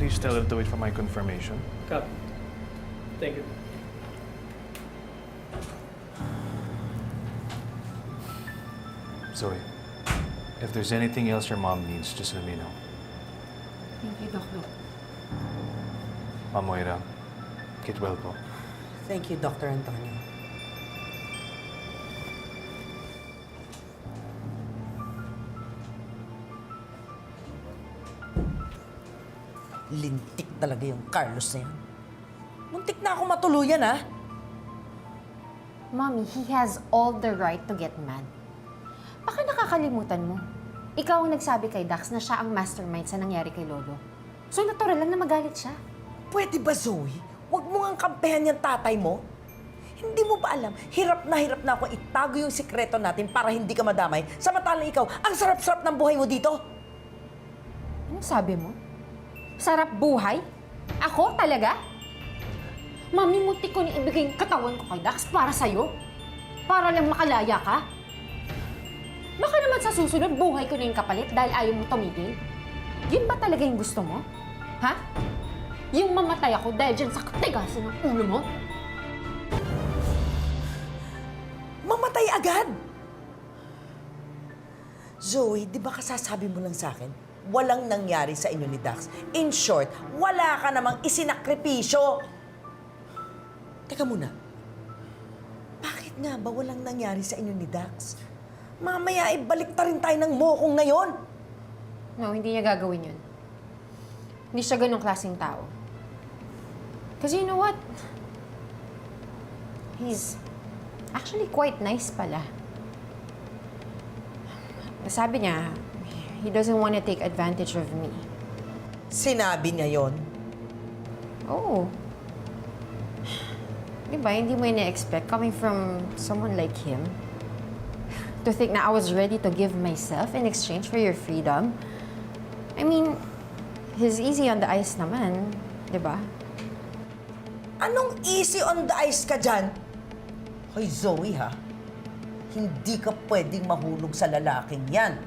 Please tell her to wait for my confirmation. Copy. Thank you. Zoe, if there's anything else your mom needs, just let me know. Thank you, Doc Doc. Ma'am Moira, get well po. Thank you, Dr. Antonio. Lintik talaga yung Carlos na yan. Muntik na ako matuluyan, ha? Mommy, he has all the right to get mad. Baka nakakalimutan mo. Ikaw ang nagsabi kay Dax na siya ang mastermind sa nangyari kay Lolo. So natural lang na magalit siya. Pwede ba, Zoe? Huwag mo nga kampehan yung tatay mo. Hindi mo ba alam, hirap na hirap na ako itago yung sikreto natin para hindi ka madamay. Samantalang ikaw, ang sarap-sarap ng buhay mo dito. Ano sabi mo? Sarap buhay? Ako talaga? Mami, muntik ko ni ibigay yung katawan ko kay Dax para sa'yo. Para lang makalaya ka. Baka naman sa susunod, buhay ko na yung kapalit dahil ayaw mo tumigil. Yun ba talaga yung gusto mo? Ha? Yung mamatay ako dahil dyan sa katigasan ng ulo mo? Mamatay agad! Zoe, di ba kasasabi mo lang sa akin, walang nangyari sa inyo ni Dax. In short, wala ka namang isinakripisyo. Teka muna, bakit nga ba walang nangyari sa inyo ni Dax? Mamaya ibalik ta rin tayo ng mokong na yon. No, hindi niya gagawin yun. Hindi siya ganong klaseng tao. Kasi you know what? He's actually quite nice pala. Sabi niya, he doesn't want to take advantage of me. Sinabi niya yon. Oh. Di ba, hindi mo ina-expect coming from someone like him. To think na I was ready to give myself in exchange for your freedom. I mean, he's easy on the ice naman, di ba? Anong easy on the ice ka dyan? Hoy, Zoe, ha? Hindi ka pwedeng mahulog sa lalaking yan.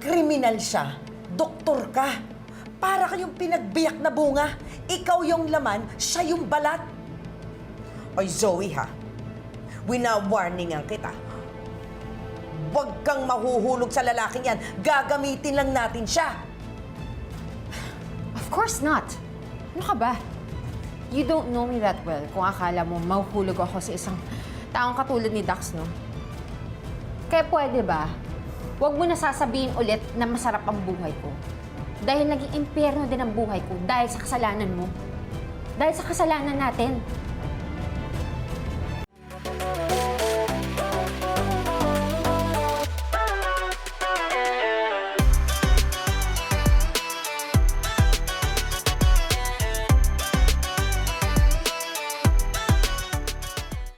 Kriminal siya. Doktor ka. Para kayong pinagbiyak na bunga. Ikaw yung laman, siya yung balat. Hoy, Zoe, ha? Wina-warningan kita. Huwag kang mahuhulog sa lalaking yan. Gagamitin lang natin siya. Of course not. Ano ka ba? You don't know me that well kung akala mo mahuhulog ako sa isang taong katulad ni Dax, no? Kaya pwede ba, huwag mo na sasabihin ulit na masarap ang buhay ko. Dahil naging impyerno din ang buhay ko dahil sa kasalanan mo. Dahil sa kasalanan natin.